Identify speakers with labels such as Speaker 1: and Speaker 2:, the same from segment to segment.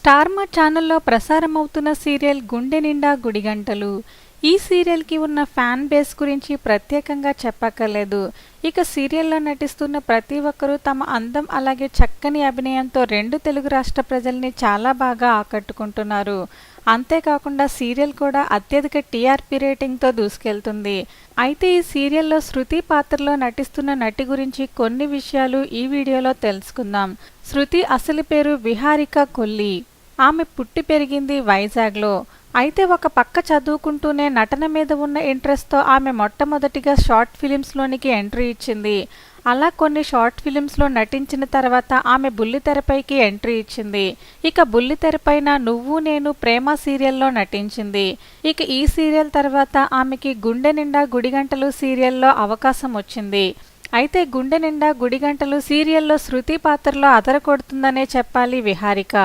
Speaker 1: Star మా ఛానల్లో ప్రసారమవుతున్న serial గుండె నిండా గుడిగంటలు. ఈ సీరియల్కి ఉన్న ఫ్యాన్ బేస్ గురించి ప్రత్యేకంగా చెప్పక్కర్లేదు. ఇక సీరియల్లో నటిస్తున్న ప్రతి ఒక్కరూ తమ అందం అలాగే చక్కని అభినయంతో రెండు తెలుగు రాష్ట్ర ప్రజల్ని చాలా బాగా ఆకట్టుకుంటున్నారు. అంతేకాకుండా సీరియల్ కూడా అత్యధిక టీఆర్పీ రేటింగ్తో దూసుకెళ్తుంది. అయితే ఈ సీరియల్లో శృతి పాత్రలో నటిస్తున్న నటి గురించి కొన్ని విషయాలు ఈ వీడియోలో తెలుసుకుందాం. శృతి అసలు పేరు విహారిక కొల్లి. ఆమె పుట్టి పెరిగింది వైజాగ్లో. అయితే ఒక పక్క చదువుకుంటూనే నటన మీద ఉన్న ఇంట్రెస్ట్తో ఆమె మొట్టమొదటిగా షార్ట్ ఫిలిమ్స్లోనికి ఎంట్రీ ఇచ్చింది. అలా కొన్ని షార్ట్ ఫిలిమ్స్లో నటించిన తర్వాత ఆమె బుల్లితెరపైకి ఎంట్రీ ఇచ్చింది. ఇక బుల్లితెరపైన నువ్వు నేను ప్రేమ సీరియల్లో నటించింది. ఇక ఈ సీరియల్ తర్వాత ఆమెకి గుండె నిండా గుడిగంటలు సీరియల్లో అవకాశం వచ్చింది. అయితే గుండె నిండా గుడిగంటలు సీరియల్లో శృతి పాత్రలో అదరకొడుతుందనే చెప్పాలి విహారిక.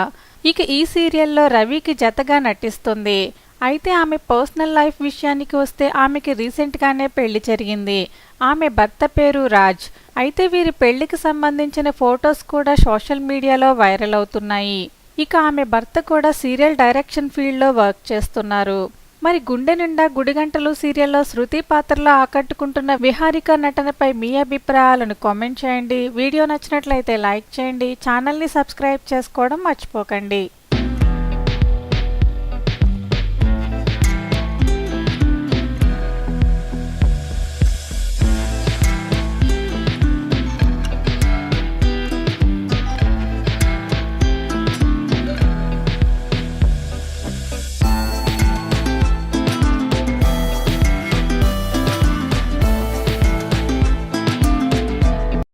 Speaker 1: ఇక ఈ సీరియల్లో రవికి జతగా నటిస్తుంది. అయితే ఆమె పర్సనల్ లైఫ్ విషయానికి వస్తే ఆమెకి రీసెంట్గానే పెళ్ళి జరిగింది. ఆమె భర్త పేరు రాజ్. అయితే వీరి పెళ్ళికి సంబంధించిన ఫొటోస్ కూడా సోషల్ మీడియాలో వైరల్ అవుతున్నాయి. ఇక ఆమె భర్త కూడా సీరియల్ డైరెక్షన్ ఫీల్డ్లో వర్క్ చేస్తున్నారు. మరి గుండె నిండా గుడిగంటలు సీరియల్లో శృతి పాత్రలో ఆకట్టుకుంటున్న విహారిక నటనపై మీ అభిప్రాయాలను కామెంట్ చేయండి. వీడియో నచ్చినట్లయితే లైక్ చేయండి. ఛానల్ని సబ్స్క్రైబ్ చేసుకోవడం మర్చిపోకండి.